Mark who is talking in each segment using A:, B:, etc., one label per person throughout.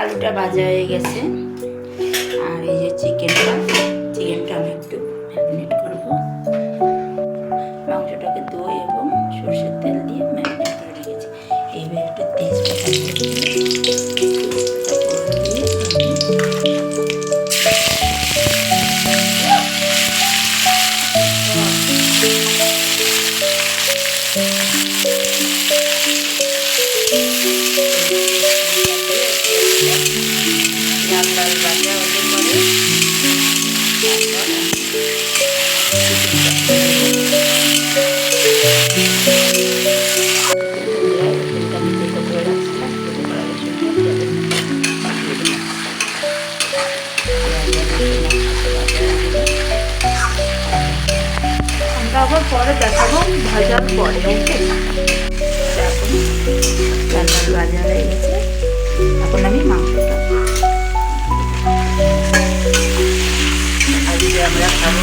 A: আলুটা ভাজা হয়ে গেছে। আর এই যে চিকেনটা চিকেনটা আমি একটু ম্যারিনেট করব। মাংসটাকে দই এবং সর্ষের তেল দিয়ে ম্যারিনেট করে রেখেছি। এইবার একটু তেজপাতা পরে
B: দেখাবো ভাজার পরে ওকে?
A: ভাজা হয়ে গেছে। এখন আমি মাংসটা আজকে আমরা খাব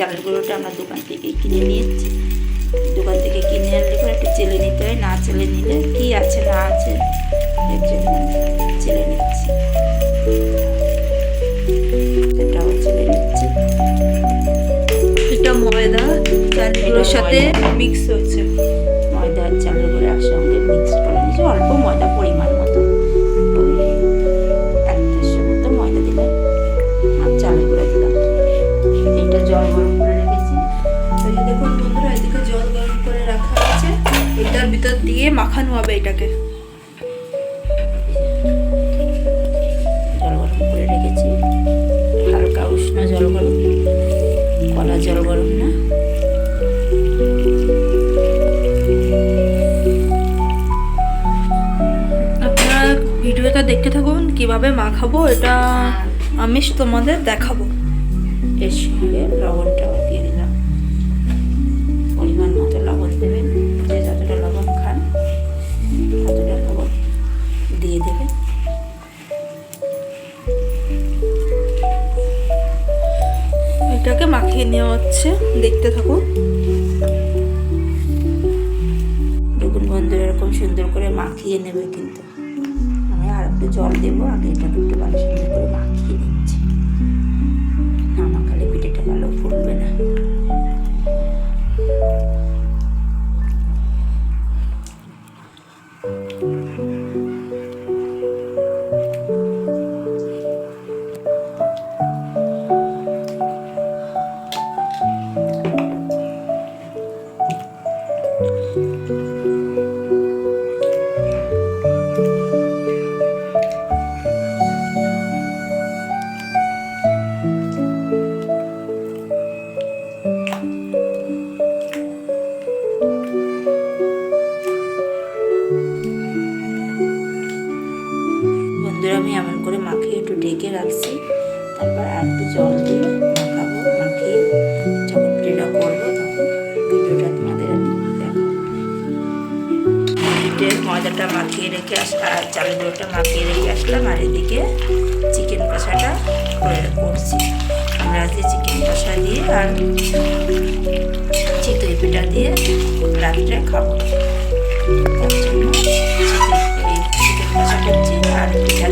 A: চালের গুঁড়োটা আমরা দোকান থেকে কিনে নিয়েছি। দোকান থেকে কিনে আনলে পরে একটু চেলে নিতে হয় না চেলে নিলে কি আছে না আছে এর জন্য চেলে নিচ্ছি। এটাও চেলে নিচ্ছি।
B: এটা ময়দা চালগুলোর সাথে মিক্স হয়েছে।
A: ময়দা আর চালের গুঁড়ো একসঙ্গে মিক্স করে নিয়েছি অল্প ময়দা।
B: দিয়ে মাখানো হবে এটাকে।
A: জল গরম করে রেখেছি। হালকা উষ্ণ জল গরম। কলা জল গরম না?
B: আপনারা ভিডিওটা দেখতে থাকুন, কীভাবে মাখাবো এটা আমি তোমাদের দেখাবো।
A: এর সঙ্গে লবণটাও
B: মাখিয়ে নেওয়া হচ্ছে। দেখতে থাকুন
A: দেখুন বন্ধুরা এরকম সুন্দর করে মাখিয়ে নেবে কিন্তু। আমি আর একটু জল দেবো, আগে এটা দুটো সুন্দর করে মাখিয়ে জল দিয়ে মাখিয়ে রেখে আস আর চালের ডোটা মাখিয়ে রেখে আসলাম, আর এদিকে চিকেন কষাটা করছি। আমরা আজকে চিকেন কষা দিয়ে আর চিতই পিঠা দিয়ে রাত্রে খাব। তার চিকেন কষা করছি আর পিঠা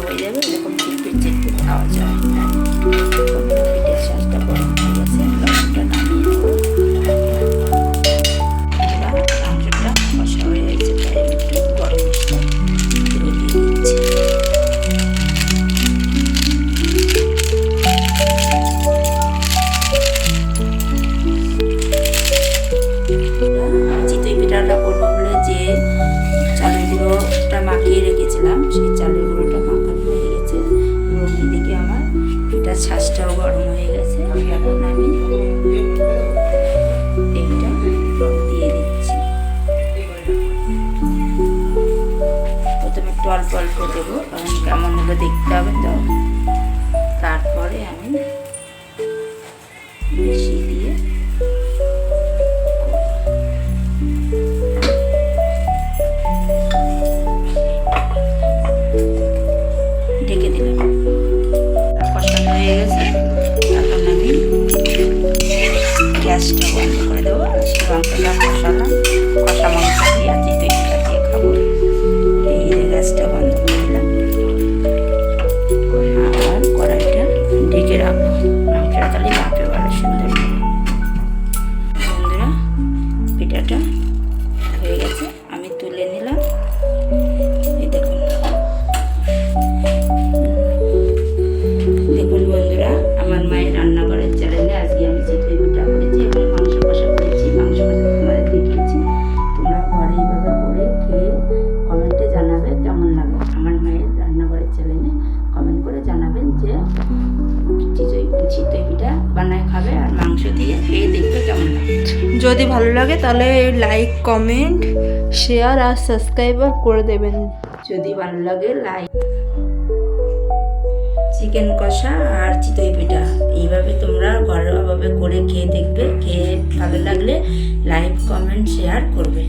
A: হয়ে যাবে এরকম চিটপিট চিটপিট খাওয়া যায় অল্প দেবো কারণ কেমন হলো দেখতে হবে তো। তারপরে আমি দিয়ে ঢেকে দিলাম। হয়ে আমি গ্যাসটা দেবো। কষা মাংস বানায় খাবে আর মাংস দিয়ে খেয়ে দেখবে কেমন
B: যদি ভালো লাগে তাহলে লাইক কমেন্ট শেয়ার আর সাবস্ক্রাইবার করে দেবেন।
A: যদি ভালো লাগে লাইক চিকেন কষা আর চিতই পিঠা। এইভাবে তোমরা ঘরোয়াভাবে করে খেয়ে দেখবে খেয়ে ভালো লাগলে লাইক কমেন্ট শেয়ার করবে।